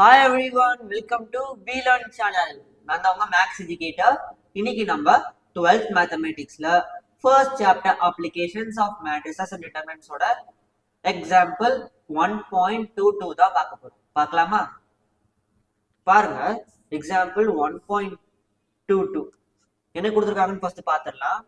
Hi everyone welcome to B Learn channel நான் தான் உங்க மேக்ஸ் எஜுகேட்டர் இன்னைக்கு நம்ம twelfth மேத்தமெட்டிக்ஸ்ல first chapter applications of matrices and டிட்டர்மெண்ட்ஸோட example one point two two தான் பார்க்க போறோம். பார்க்கலாமா? பாருங்க. Example one point two two என்ன கொடுத்துருக்காங்கன்னு ஃபர்ஸ்ட் பார்த்துடலாம்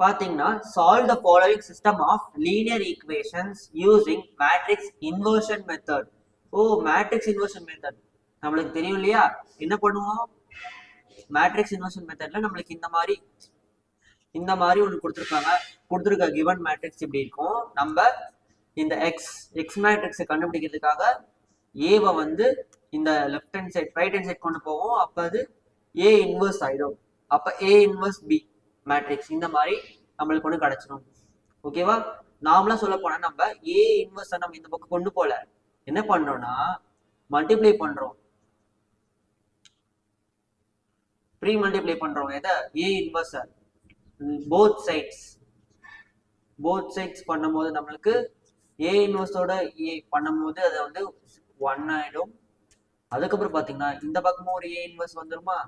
பார்த்தீங்கன்னா solve the following system of linear equations using matrix inversion method oh matrix inversion method நம்மளுக்கு தெரியும் இல்லையா? என்ன பண்ணுவோம்? மேட்ரிக்ஸ் இன்வர்ஷன் மெத்தட்ல நம்மளுக்கு இந்த மாதிரி இந்த மாதிரி ஒன்று கொடுத்துருக்காங்க. கொடுத்துருக்க கிவன் மேட்ரிக்ஸ் இப்படி இருக்கும். நம்ம இந்த எக்ஸ் எக்ஸ் மேட்ரிக்ஸை கண்டுபிடிக்கிறதுக்காக ஏவை வந்து இந்த left hand side right hand side கொண்டு போவோம். அப்போ அது ஏ இன்வர்ஸ் ஆயிடும். அப்போ ஏ இன்வர்ஸ் பி மேட்ரிக்ஸ் இந்த மாதிரி நம்மளுக்கு ஒன்று கிடைச்சிடும் ஓகேவா நாமளா சொல்ல போனா நம்ம ஏ இன்வர்ஸ் நம்ம இந்த பக்கம் கொண்டு போல. என்ன பண்றோம்னா மல்டிப்ளை பண்றோம். ப்ரீ மல்டிப்ளை பண்றோம். எதை? A inverse both sides both sides பண்ணும்போது நம்மளுக்கு ஏ இன்வர்ஸோட ஏ பண்ணும்போது அது வந்து ஒன் ஆயிடும். அதுக்கப்புறம் பாத்தீங்கன்னா இந்த பக்கமும் ஒரு ஏ இன்வர்ஸ் வந்துருமா?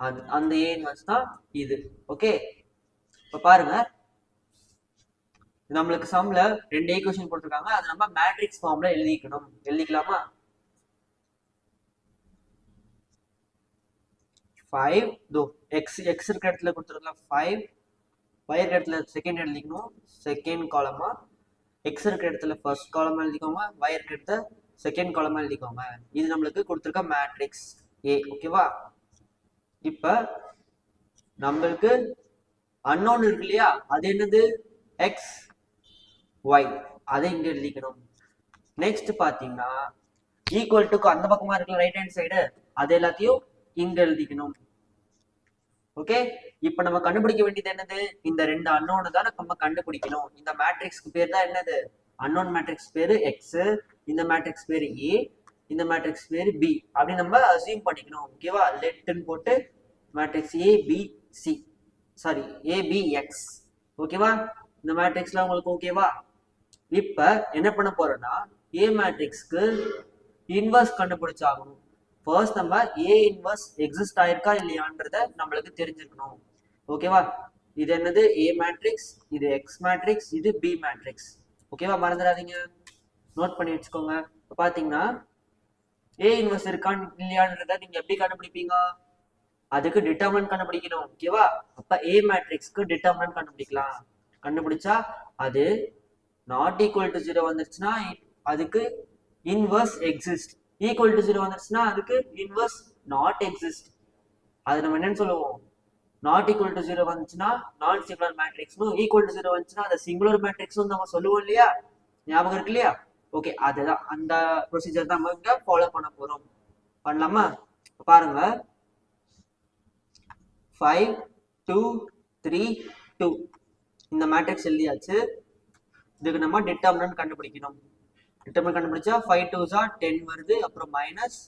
அது அந்த ஏ இன்வர்ஸ் தான் இது. ஓகே இப்ப பாருங்க. நம்மளுக்கு சம்ல ரெண்டு ஈக்குவேஷன் கொடுத்துருக்காங்க அதை நம்ம மேட்ரிக்ஸ் ஃபார்ம்ல எழுதிக்கணும். எழுதிக்கலாமா? ஃபைவ் தோ எக்ஸ் எக்ஸ் இருக்கிற இடத்துல கொடுத்துருக்கலாம் ஃபைவ் ஒய் இருக்கிற இடத்துல செகண்ட் எழுதிக்கணும். செகண்ட் காலமா எக்ஸ் இருக்கிற இடத்துல ஃபர்ஸ்ட் காலமா எழுதிக்கோங்க. ஒய் இருக்கிற இடத்துல செகண்ட் காலமா எழுதிக்கோங்க. இது நம்மளுக்கு கொடுத்துருக்க மேட்ரிக்ஸ் ஏ ஓகேவா இப்ப நம்மளுக்கு அன்னோன் இருக்கு இல்லையா? அது என்னது? எக்ஸ் ஒய் அதை இங்க எழுதிக்கணும். நெக்ஸ்ட் பாத்தீங்கன்னா ஈக்குவல் டுக்கு அந்த பக்கமா இருக்குல்ல ரைட் ஹேண்ட் சைடு அது எல்லாத்தையும் இங்க எழுதிக்கணும். ஓகே இப்போ நம்ம கண்டுபிடிக்க வேண்டியது என்னது? இந்த ரெண்டு அன்னோனு தான் நம்ம கண்டுபிடிக்கணும். இந்த மேட்ரிக்ஸ்க்கு பேர் தான் என்னது? அன்னோன் மேட்ரிக்ஸ் பேரு எக்ஸ் இந்த மேட்ரிக்ஸ் பேரு ஏ இந்த மேட்ரிக்ஸ் பேரு பி அப்படி நம்ம அசியூம் பண்ணிக்கணும். ஓகேவா லெட்னு போட்டு matrix A B C sorry A B X ஓகேவா இந்த மேட்ரிக்ஸ்லாம் உங்களுக்கு ஓகேவா இப்ப என்ன பண்ண போறோம்னா ஏ மேட்ரிக்ஸ்க்கு இன்வர்ஸ் கண்டுபிடிச்சாகணும். ஃபர்ஸ்ட் நம்ம ஏ இன்வர்ஸ் எக்ஸிஸ்ட் ஆயிருக்கா இல்லையான்றத நம்மளுக்கு தெரிஞ்சுக்கணும் ஓகேவா இது என்னது? ஏ மேட்ரிக்ஸ் இது எக்ஸ் மேட்ரிக்ஸ் இது பி மேட்ரிக்ஸ் ஓகேவா மறந்துடாதீங்க. நோட் பண்ணி வச்சுக்கோங்க. இப்போ பாத்தீங்கன்னா ஏ இன்வர்ஸ் இருக்கான்னு இல்லையான்றத நீங்க எப்படி கண்டுபிடிப்பீங்க? அதுக்கு டிட்டர்மினன்ட் கண்டுபிடிக்கணும். ஓகேவா அப்ப ஏ மேட்ரிக்ஸ்க்கு டிட்டர்மினன்ட் கண்டுபிடிக்கலாம். கண்டுபிடிச்சா அது நாட் ஈக்குவல் டு ஜீரோ வந்துருச்சுன்னா அதுக்கு inverse exist equal to zero வந்துருச்சுன்னா அதுக்கு இன்வர்ஸ் நாட் எக்ஸிஸ்ட் அது நம்ம என்னன்னு சொல்லுவோம்? நாட் ஈக்குவல் டு ஜீரோ வந்துச்சுன்னா நான் சிங்குலர் மேட்ரிக்ஸ்னும் ஈக்குவல் டு ஜீரோ வந்துச்சுன்னா அதை சிங்குலர் மேட்ரிக்ஸ்னு நம்ம சொல்லுவோம் இல்லையா? ஞாபகம் இருக்கு இல்லையா? ஓகே அதுதான். அந்த ப்ரொசீஜர் தான் நம்ம ஃபாலோ பண்ண போறோம். பண்ணலாமா? பாருங்க. ஃபைவ் டூ த்ரீ டூ இந்த மேட்ரிக்ஸ் எழுதியாச்சு. இதுக்கு நம்ம டிட்டர்மினன்ட் கண்டுபிடிக்கணும். டிட்டர்மினன்ட் கண்டுபிடிச்சா ஃபைவ் டூ ஜா டென் வருது அப்புறம் மைனஸ்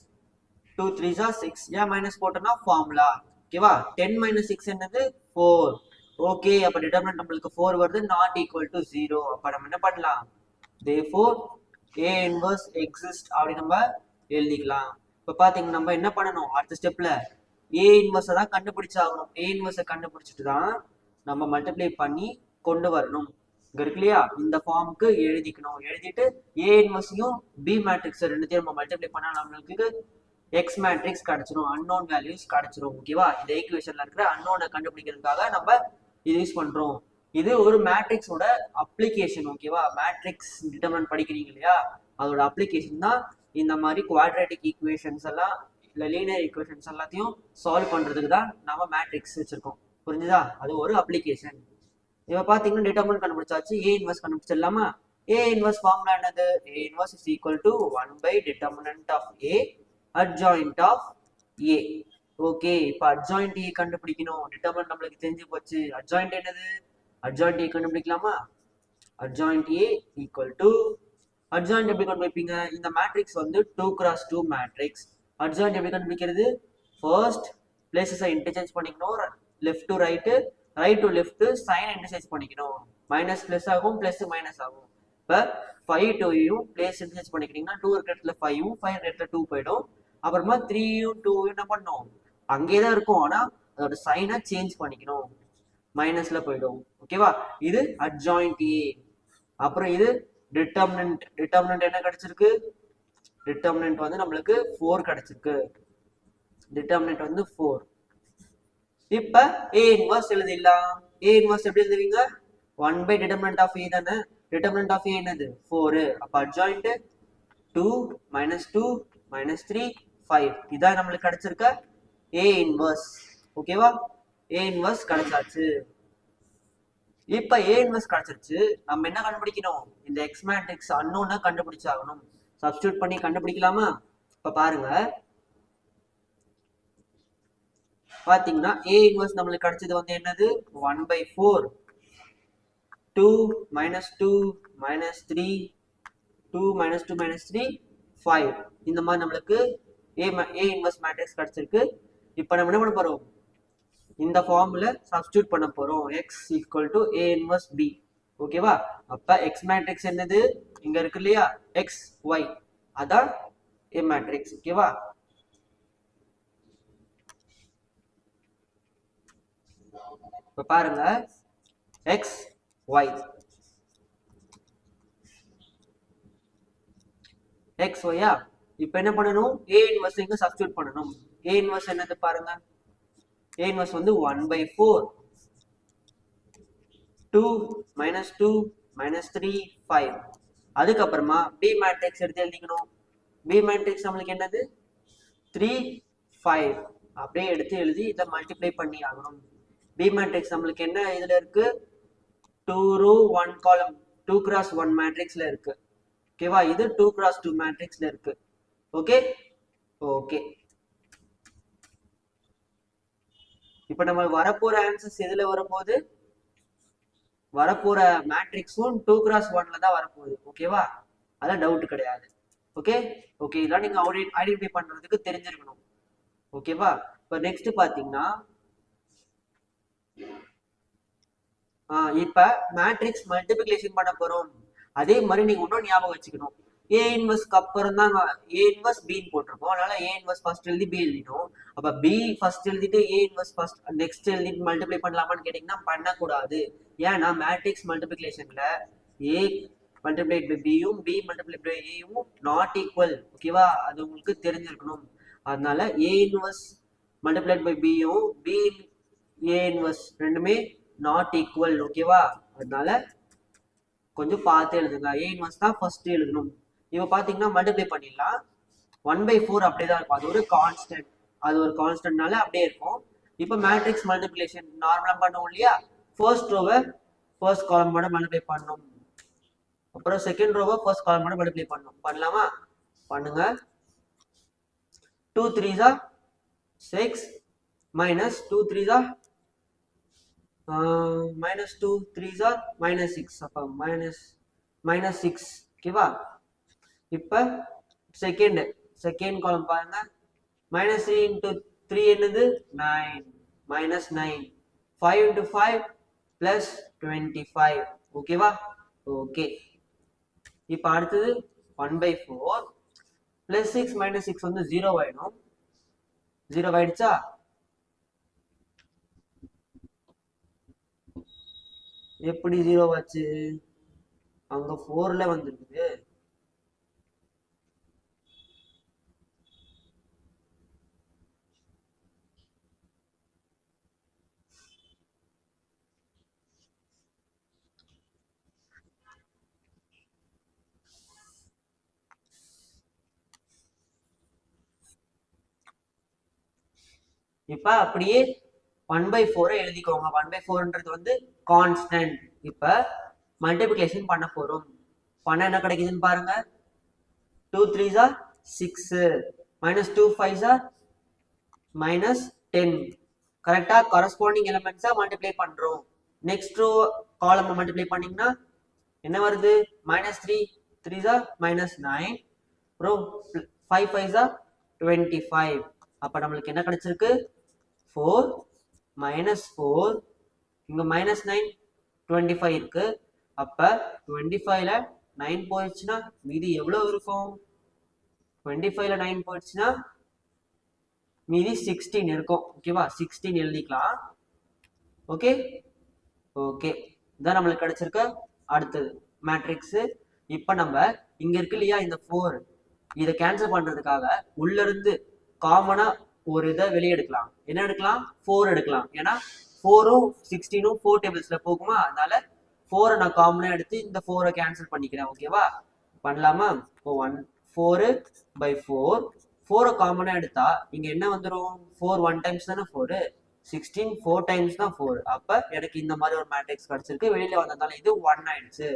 டூ த்ரீ ஜா சிக்ஸ் ஏன் மைனஸ் போட்டோம்னா ஃபார்முலா ஓகேவா டென் மைனஸ் சிக்ஸ் என்னது? ஃபோர் ஓகே அப்போ டிட்டர்மினன்ட் நம்மளுக்கு ஃபோர் வருது நாட் ஈக்குவல் டு ஜீரோ அப்போ நம்ம என்ன பண்ணலாம்? தே ஃபோர் ஏ இன்வர்ஸ் எக்ஸிஸ்ட் அப்படி நம்ம எழுதிக்கலாம். இப்போ பார்த்தீங்கன்னா நம்ம என்ன பண்ணணும்? அடுத்த ஸ்டெப்ல ஏ இன்வர்ஸை தான் கண்டுபிடிச்சாகணும். ஏ இன்வர்ஸை கண்டுபிடிச்சிட்டு தான் நம்ம மல்டிப்ளை பண்ணி கொண்டு வரணும். இங்க இருக்கு இல்லையா? இந்த ஃபார்முக்கு எழுதிக்கணும். எழுதிட்டு ஏ இன்வர்ஸையும் பி மேட்ரிக்ஸ் ரெண்டுத்தையும் நம்ம மல்டிப்ளை பண்ணா நம்மளுக்கு எக்ஸ் மேட்ரிக்ஸ் கிடைச்சிரும். அன்னோன் வேல்யூஸ் கிடைச்சிரும் ஓகேவா இந்த ஈக்குவேஷன்ல இருக்கிற அன்னோனை கண்டுபிடிக்கிறதுக்காக நம்ம இது யூஸ் பண்றோம். இது ஒரு மேட்ரிக்ஸோட அப்ளிகேஷன் ஓகேவா மேட்ரிக்ஸ் டிட்டர்மினன்ட் படிக்கிறீங்க இல்லையா? அதோட அப்ளிகேஷன் தான் இந்த மாதிரி குவாட்ரேட்டிக் ஈக்குவேஷன்ஸ் எல்லாம் இல்ல லீனியர் ஈக்குவேஷன்ஸ் எல்லாத்தையும் சால்வ் பண்றதுக்கு தான் நம்ம மேட்ரிக்ஸ் வச்சிருக்கோம். புரிஞ்சுதா? அது ஒரு அப்ளிகேஷன் இப்போ பார்த்தீங்கன்னா டிட்டர்மினன்ட் கண்டுபிடிச்சாச்சு. ஏ இன்வெர்ஸ் கண்டுபிடிச்சிடலாமா? ஏ இன்வெர்ஸ் ஃபார்முலா என்னது? A inverse is equal to one by determinant of A adjoint of A okay இப்போ அட்ஜாயிண்ட் ஏ கண்டுபிடிக்கணும். டிட்டர்மினன்ட் நம்மளுக்கு தெரிஞ்சு போச்சு. அட்ஜாயிண்ட் என்னது? Adjoint A கண்டுபிடிக்கலாமா? Adjoint A equal to adjoint எப்படி கண்டுபிடிப்பீங்க? இந்த மேட்ரிக்ஸ் வந்து two cross two matrix adjoint எப்படி கண்டுபிடிக்கிறது? ஃபர்ஸ்ட் பிளேசஸை இன்டர்சேஞ்ச் பண்ணிக்கணும். Left to right right to left sign interchange பண்ணிக்கணும். மைனஸ் பிளஸ் ஆகும் பிளஸ் மைனஸ் ஆகும். இப்போ ஃபைவ் டூயும் பிளேஸ் இன்சேஞ்ச் பண்ணிக்கிட்டீங்கன்னா டூ இருக்கிற இடத்துல ஃபைவும் ஃபைவ் இருக்கிற இடத்துல டூ போயிடும். அப்புறமா த்ரீயும் டூயும் என்ன பண்ணும்? அங்கேயே தான் இருக்கும். ஆனால் அதோட சைனை சேஞ்ச் பண்ணிக்கணும். மைனஸ்ல போயிடும். ஓகேவா இது அட்ஜாயிண்ட் ஏ அப்புறம் இது டிட்டர்மினன்ட் டிட்டர்மினன்ட் என்ன கிடைச்சிருக்கு? டிட்டர்மினன்ட் வந்து நம்மளுக்கு ஃபோர் கிடைச்சிருக்கு. டிட்டர்மினன்ட் வந்து ஃபோர் இப்ப ஏ இன்வர்ஸ் எழுதிடலாம். ஏ இன்வர்ஸ் எப்படி எழுதுவீங்க? One by determinant of A தானே? டிட்டர்மினன்ட் ஆஃப் ஏ என்னது? ஃபோரு அப்ப adjoint two minus two minus three five இதான் நம்மளுக்கு கிடைச்சிருக்க ஏ இன்வர்ஸ் ஓகேவா ஏ இன்வர்ஸ் கிடைச்சாச்சு. இப்ப ஏ இன்வர்ஸ் கிடைச்சிருச்சு. நம்ம என்ன கண்டுபிடிக்கணும்? இந்த எக்ஸ் மேட்ரிக்ஸ் அன்னோன்னா கண்டுபிடிச்சாகணும். சப்ஸ்டியூட் பண்ணி கண்டுபிடிக்கலாமா? இப்ப பாருங்க. பாத்தீங்கன்னா ஏ இன்வர்ஸ் நம்மளுக்கு கிடைச்சது வந்து என்னது? One by four two minus two minus three two minus two minus three five இந்த மாதிரி நம்மளுக்கு ஏ ஏ இன்வர்ஸ் மேட்ரிக்ஸ் கிடைச்சிருக்கு. இப்போ நம்ம என்ன பண்ண போகிறோம் இந்த ஃபார்மில் சப்ஸ்டியூட் பண்ண போகிறோம் X equal to A inverse B ஓகேவா அப்போ எக்ஸ் மேட்ரிக்ஸ் என்னது? இங்கே இருக்கு இல்லையா? எக்ஸ் ஒய் அதான் ஏ மேட்ரிக்ஸ் ஓகேவா இப்போ பாருங்க. எக்ஸ் ஒய் எக்ஸ் ஒய்யா இப்போ என்ன பண்ணணும்? ஏ இன்வர்ஸ் இங்க சப்ஸ்டியூட் பண்ணணும். ஏ இன்வர்ஸ் என்னது பாருங்க. ஏ இன்வர்ஸ் வந்து one by four two minus two minus three five அதுக்கப்புறமா பி மேட்ரிக்ஸ் எடுத்து எழுதிக்கணும். பி மேட்ரிக்ஸ் நம்மளுக்கு என்னது? த்ரீ ஃபைவ் அப்படியே எடுத்து எழுதி இதை மல்டிப்ளை பண்ணி ஆகணும். பி மேட்ரிக்ஸ் நம்மளுக்கு என்ன இதில் இருக்கு? டூ ரூ ஒன் காலம் டூ கிராஸ் ஒன் மேட்ரிக்ஸில் இருக்கு. ஓகேவா இது டூ கிராஸ் டூ மேட்ரிக்ஸில் இருக்கு. ஓகே ஓகே இப்போ நம்ம வரப்போற ஆன்சர்ஸ் எதில் வரும்போது? வரப்போற மேட்ரிக்ஸும் டூ கிராஸ் ஒன்ல தான் வரப்போகுது. ஓகேவா அதான் டவுட் கிடையாது. ஓகே ஓகே இதெல்லாம் நீங்க ஐடென்டிஃபை பண்றதுக்கு தெரிஞ்சிருக்கணும். ஓகேவா இப்போ நெக்ஸ்ட் பாத்தீங்கன்னா இப்ப மேட்ரிக்ஸ் மல்டிபிகேஷன் பண்ண போறோம். அதே மாதிரி நீங்க இன்னும் ஞாபகம் வச்சுக்கணும். ஏ இன்வெஸ்ட்க்கு அப்புறம் தான் ஏ இன்வெஸ்ட் பின்னு போட்டிருக்கோம். அதனால ஏ இன்வெஸ்ட் ஃபர்ஸ்ட் எழுதி பி எழுதிட்டோம். அப்ப பி ஃபர்ஸ்ட் எழுதிட்டு ஏ இன்வெஸ்ட் ஃபர்ஸ்ட் நெக்ஸ்ட் எழுதிட்டு மல்டிப்ளை பண்ணலாமான்னு கேட்டீங்கன்னா பண்ணக்கூடாது. ஏன்னா மேட்ரிக்ஸ் மல்டிபிகேஷன்ல ஏ மல்டிப்ளைட் பை பியும் பி மல்டிப்ளைட் பை ஏயும் நாட் ஈக்குவல் ஓகேவா அது உங்களுக்கு தெரிஞ்சிருக்கணும். அதனால ஏ இன்வெர்ஸ் மல்டிப்ளைட் பை பியும் பி ஏ இன்வெர்ஸ் ரெண்டுமே நாட் ஈக்குவல் ஓகேவா அதனால கொஞ்சம் பார்த்து எழுதுங்க. ஏ இன்வெர்ஸ் தான் ஃபர்ஸ்ட் எழுதணும். இப்போ பார்த்தீங்கன்னா மல்டிப்ளை பண்ணிடலாம். ஒன் பை ஃபோர் அப்படியே தான் இருக்கும். அது ஒரு கான்ஸ்டன்ட் அது ஒரு கான்ஸ்டன்ட்னால அப்படியே இருக்கும். இப்போ மேட்ரிக்ஸ் மல்டிப்ளிகேஷன் நார்மலாக பண்ணுவோம் இல்லையா? ஃபர்ஸ்ட் ரோவை ஃபர்ஸ்ட் காலமோட மல்டிப்ளை பண்ணணும் அப்புறம் செகண்ட் ரோவை ஃபர்ஸ்ட் காலமோட மல்டிப்ளை பண்ணணும் பண்ணலாமா? பண்ணுங்க. Two த்ரீஸா six minus two minus two த்ரீஸா minus six அப்போ மைனஸ் மைனஸ் சிக்ஸ் ஓகேவா இப்போ செகண்டு செகண்ட் காலம் பாருங்க. மைனஸ் த்ரீ இன்ட்டு த்ரீ என்னது? Nine minus nine five into five plus twenty five ஓகேவா ஓகே இப்போ அடுத்தது one by four plus six minus six வந்து zero ஆயிடும். ஜீரோ ஆயிடுச்சா? எப்படி ஜீரோ ஆச்சு? அங்க ஃபோர்ல வந்துருக்குது. இப்ப அப்படியே ஒன் பை ஃபோரை எழுதிக்கோங்க. ஒன் பை ஃபோர்ன்றது வந்து கான்ஸ்டன்ட் இப்போ மல்டிபிகேஷன் பண்ண போகிறோம் பண்ண என்ன கிடைக்குதுன்னு பாருங்க. டூ த்ரீஸா சிக்ஸ் மைனஸ் டூ ஃபைவ்ஸா மைனஸ் டென் கரெக்டாக கரஸ்பாண்டிங் எலமெண்ட்ஸாக மல்டிப்ளை பண்ணுறோம் நெக்ஸ்ட் ரோ காலம் மல்டிப்ளை பண்ணிங்கன்னா என்ன வருது? மைனஸ் த்ரீ த்ரீஸா மைனஸ் நைன் அப்புறம் ஃபைவ் ஃபைவ்ஸா டுவெண்ட்டி ஃபைவ் அப்போ நம்மளுக்கு என்ன கிடைச்சிருக்கு? ஃபோர் மைனஸ் ஃபோர் இங்கே மைனஸ் நைன் டுவெண்ட்டி ஃபைவ் இருக்கு. அப்போ டுவெண்ட்டி ஃபைவ்ல நைன் போயிடுச்சுன்னா மீதி எவ்வளோ இருக்கும்? டுவெண்ட்டி ஃபைவ்ல நைன் போயிடுச்சுன்னா மீதி சிக்ஸ்டீன் இருக்கும். ஓகேவா சிக்ஸ்டீன் எழுதிக்கலாம். ஓகே ஓகே இதான் நம்மளுக்கு கிடைச்சிருக்க அடுத்தது மேட்ரிக்ஸு இப்போ நம்ம இங்கே இருக்கு இல்லையா இந்த ஃபோர் இதை கேன்சல் பண்ணுறதுக்காக உள்ளேருந்து காமனாக ஒரு இதை வெளியே எடுக்கலாம். என்ன எடுக்கலாம்? ஃபோர் எடுக்கலாம். ஏன்னா ஃபோரும் சிக்ஸ்டீனும் ஃபோர் டேபிள்ஸ்ல போகுமா? அதனால ஃபோரை நான் காமனாக எடுத்து இந்த ஃபோரை கேன்சல் பண்ணிக்கிறேன். ஓகேவா பண்ணலாமா? இப்போ ஒன் ஃபோரு பை ஃபோர் ஃபோரை காமனாக எடுத்தா இங்கே என்ன வந்துடும் ஃபோர் ஒன் டைம்ஸ் தானே ஃபோரு சிக்ஸ்டீன் ஃபோர் டைம்ஸ் தான் ஃபோர் அப்போ எனக்கு இந்த மாதிரி ஒரு மேட்ரிக்ஸ் கிடச்சிருக்கு. வெளியில் வந்ததால இது ஒன் ஆயிடுச்சு.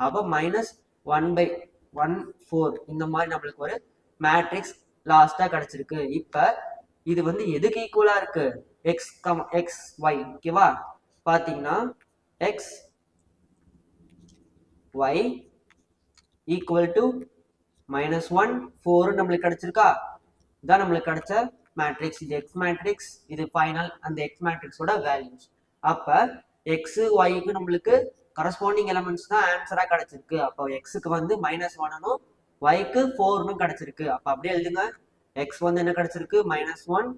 அப்போ minus one by one four இந்த மாதிரி நம்மளுக்கு ஒரு மேட்ரிக்ஸ் லாஸ்ட்டாக கிடச்சிருக்கு. இப்போ இது வந்து எதுக்கு ஈக்குவலா இருக்கு? எக்ஸ் கம் எக்ஸ் ஒய் ஓகேவா பாத்தீங்கன்னா X Y equal to minus one four நம்மளுக்கு கிடைச்சிருக்கா? இதான் நம்மளுக்கு கிடைச்ச மேட்ரிக்ஸ் இது எக்ஸ் மேட்ரிக்ஸ் இது ஃபைனல் அந்த எக்ஸ் மேட்ரிக்ஸோட வேல்யூஸ் அப்போ எக்ஸ் ஒய்க்கு நம்மளுக்கு கரஸ்பாண்டிங் எலமெண்ட்ஸ் தான் ஆன்சராக கிடைச்சிருக்கு. அப்போ எக்ஸுக்கு வந்து மைனஸ் ஒன்னும் ஒய்க்கு ஃபோர்னும் கிடைச்சிருக்கு. அப்போ அப்படியே எழுதுங்க. எக்ஸ் வந்து என்ன கிடைச்சிருக்கு? Minus one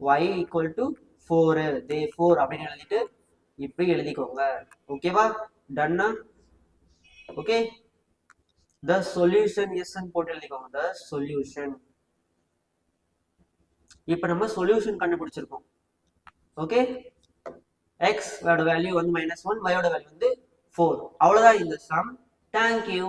Y equal to four therefore அப்படின்னு எழுதிட்டு இப்படி எழுதிக்கோங்க. ஓகேவா டன்னா ஓகே த சொல்யூஷன் எஸ்ன்னு போட்டு எழுதிக்கோங்க. த சொல்யூஷன் இப்போ நம்ம சொல்யூஷன் கண்டுபிடிச்சிருக்கோம். ஓகே எக்ஸ் வேல்யூ வந்து மைனஸ் ஒன் ஒயோட வேல்யூ வந்து ஃபோர் அவ்வளோதான் இந்த சம் தேங்க்யூ